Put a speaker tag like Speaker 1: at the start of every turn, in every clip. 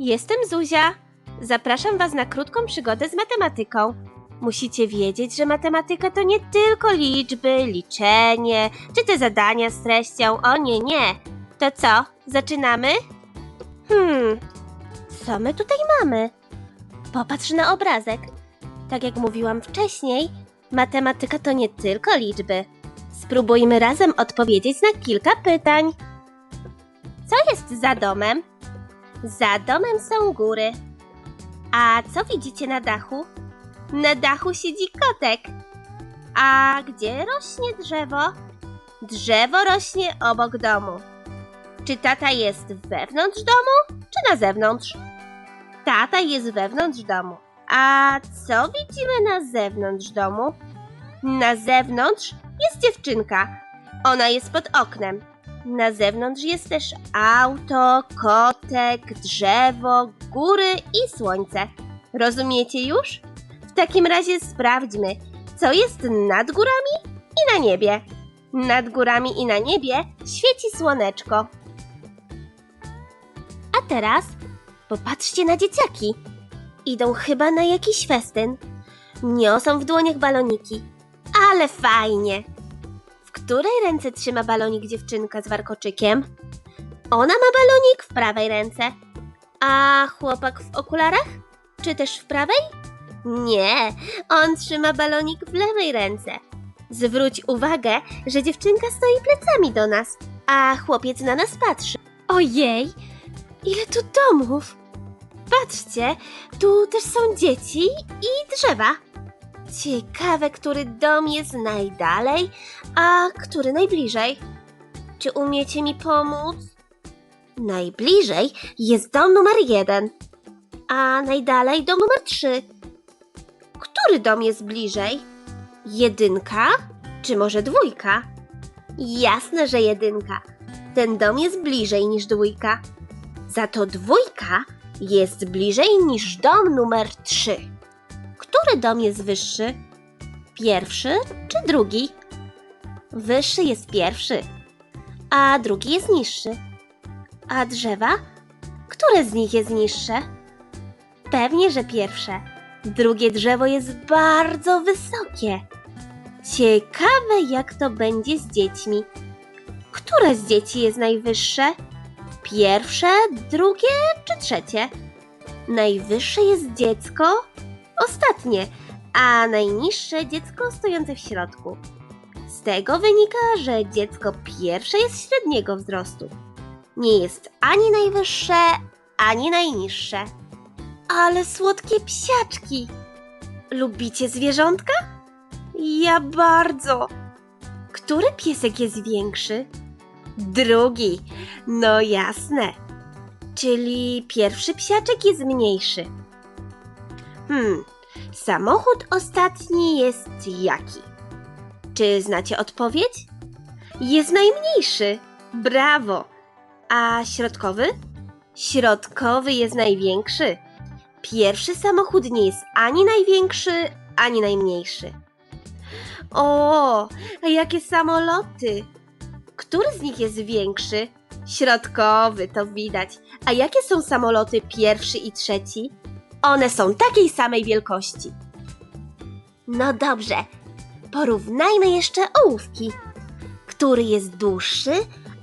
Speaker 1: Jestem Zuzia. Zapraszam Was na krótką przygodę z matematyką. Musicie wiedzieć, że matematyka to nie tylko liczby, liczenie, czy te zadania z treścią. O nie, nie. To co, zaczynamy? Hmm, co my tutaj mamy? Popatrz na obrazek. Tak jak mówiłam wcześniej, matematyka to nie tylko liczby. Spróbujmy razem odpowiedzieć na kilka pytań. Co jest za domem? Za domem są góry. A co widzicie na dachu? Na dachu siedzi kotek. A gdzie rośnie drzewo? Drzewo rośnie obok domu. Czy tata jest wewnątrz domu, czy na zewnątrz? Tata jest wewnątrz domu. A co widzimy na zewnątrz domu? Na zewnątrz jest dziewczynka. Ona jest pod oknem. Na zewnątrz jest też auto, kotek, drzewo, góry i słońce. Rozumiecie już? W takim razie sprawdźmy, co jest nad górami i na niebie. Nad górami i na niebie świeci słoneczko. A teraz popatrzcie na dzieciaki. Idą chyba na jakiś festyn. Niosą w dłoniach baloniki. Ale fajnie! W której ręce trzyma balonik dziewczynka z warkoczykiem? Ona ma balonik w prawej ręce. A chłopak w okularach? Czy też w prawej? Nie, on trzyma balonik w lewej ręce. Zwróć uwagę, że dziewczynka stoi plecami do nas, a chłopiec na nas patrzy. Ojej, ile tu domów! Patrzcie, tu też są dzieci i drzewa. Ciekawe, który dom jest najdalej, a który najbliżej. Czy umiecie mi pomóc? Najbliżej jest dom numer jeden, a najdalej dom numer trzy. Który dom jest bliżej? Jedynka, czy może dwójka? Jasne, że jedynka. Ten dom jest bliżej niż dwójka. Za to dwójka jest bliżej niż dom numer trzy. Który dom jest wyższy? Pierwszy czy drugi? Wyższy jest pierwszy, a drugi jest niższy. A drzewa? Które z nich jest niższe? Pewnie, że pierwsze. Drugie drzewo jest bardzo wysokie. Ciekawe, jak to będzie z dziećmi. Które z dzieci jest najwyższe? Pierwsze, drugie czy trzecie? Najwyższe jest dziecko, ostatnie, a najniższe dziecko stojące w środku. Z tego wynika, że dziecko pierwsze jest średniego wzrostu. Nie jest ani najwyższe, ani najniższe. Ale słodkie psiaczki! Lubicie zwierzątka? Ja bardzo. Który piesek jest większy? Drugi. No jasne. Czyli pierwszy psiaczek jest mniejszy. Hmm, samochód ostatni jest jaki? Czy znacie odpowiedź? Jest najmniejszy. Brawo. A środkowy? Środkowy jest największy. Pierwszy samochód nie jest ani największy, ani najmniejszy. O, a jakie samoloty! Który z nich jest większy? Środkowy, to widać. A jakie są samoloty pierwszy i trzeci? One są takiej samej wielkości. No dobrze, porównajmy jeszcze ołówki. Który jest dłuższy,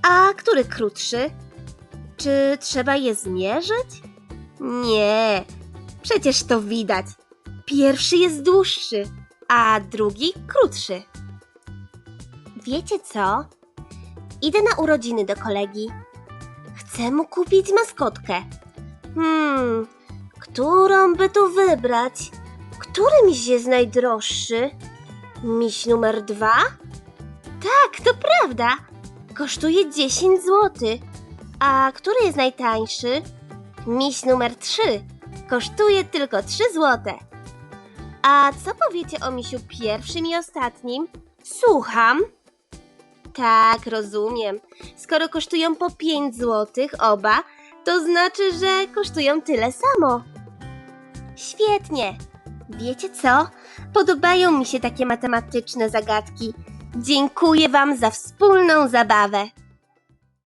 Speaker 1: a który krótszy? Czy trzeba je zmierzyć? Nie, przecież to widać. Pierwszy jest dłuższy, a drugi krótszy. Wiecie co? Idę na urodziny do kolegi. Chcę mu kupić maskotkę. Hmm, którą by tu wybrać? Który miś jest najdroższy? Miś numer dwa? Tak, to prawda. Kosztuje 10 zł. A który jest najtańszy? Miś numer 3 kosztuje tylko 3 zł. A co powiecie o misiu pierwszym i ostatnim? Słucham. Tak, rozumiem. Skoro kosztują po 5 zł oba, to znaczy, że kosztują tyle samo. Świetnie. Wiecie co? Podobają mi się takie matematyczne zagadki. Dziękuję Wam za wspólną zabawę.